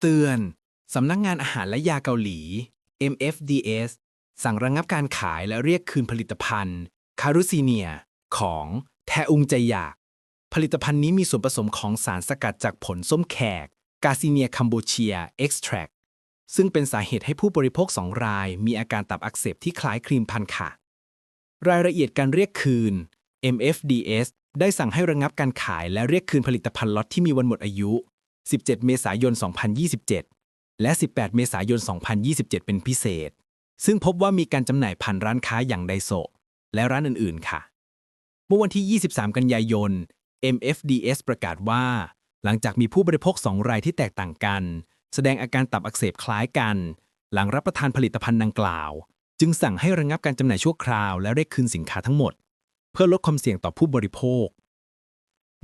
เตือน สำนักงานอาหารและยาเกาหลี MFDS สั่งระงงับการขายและเรียกคืนผลิตภัณฑ์ คารุซีเนีย ของแทอุงใจอยาก ผลิตภัณฑ์นี้มีส่วนผสมของสารสกัดจากผลส้มแขก กาซิเนียคัมโบเชียเอ็กซ์แทรซึ่งเป็นสาเหตุให้ผู้บริโภคสองราย มีอาการตับอักเสบที่คล้ายครีมพันค่ะ รายละเอียดการเรียกคืน MFDS ได้สั่งให้ระงับการขายและเรียกคืนผลิตภัณฑ์ล็อตที่มีวันหมดอายุ 17 เมษายน 2027 และ 18 เมษายน 2027 เป็นพิเศษ ซึ่งพบว่ามีการจำหน่ายผ่านร้านค้าอย่างไดโซและร้านอื่นๆ ค่ะ เมื่อวันที่ 23 กันยายน MFDS ประกาศว่า หลังจากมีผู้บริโภค 2 รายที่แตกต่างกัน แสดงอาการตับอักเสบคล้ายกัน หลังรับประทานผลิตภัณฑ์ดังกล่าว จึงสั่งให้ระงับการจำหน่ายชั่วคราว และเรียกคืนสินค้าทั้งหมด เพื่อลดความเสี่ยงต่อผู้บริโภค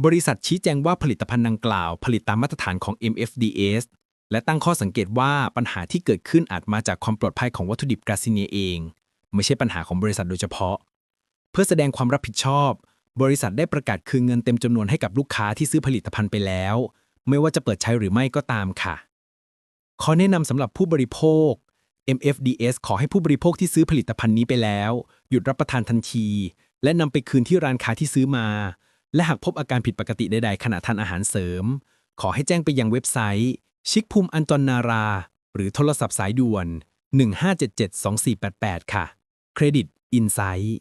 บริษัทชี้แจงว่าผลิตภัณฑ์ดังกล่าว ผลิตตามมาตรฐานของ MFDS และตั้งข้อสังเกตว่าปัญหาที่เกิดขึ้นอาจมาจากความปลอดภัยของวัตถุดิบกราซิเนียเอง ไม่ใช่ปัญหาของบริษัทโดยเฉพาะ เพื่อแสดงความรับผิดชอบ บริษัทได้ประกาศคืนเงินเต็มจำนวนให้กับลูกค้าที่ซื้อผลิตภัณฑ์ไปแล้ว ไม่ว่าจะเปิดใช้หรือไม่ก็ตามค่ะ ขอแนะนำสำหรับผู้บริโภค MFDS ขอให้ผู้บริโภคที่ซื้อผลิตภัณฑ์นี้ไปแล้ว หยุดรับประทานทันที และนำไปคืนที่ร้านค้าที่ซื้อมา และหากพบอาการผิดปกติใดๆขณะทานอาหารเสริม ขอให้แจ้งไปยังเว็บไซต์ ชิคภูมิอันจอนนารา หรือโทรศัพท์สายด่วน 15772488 ค่ะ เครดิตอินไซต์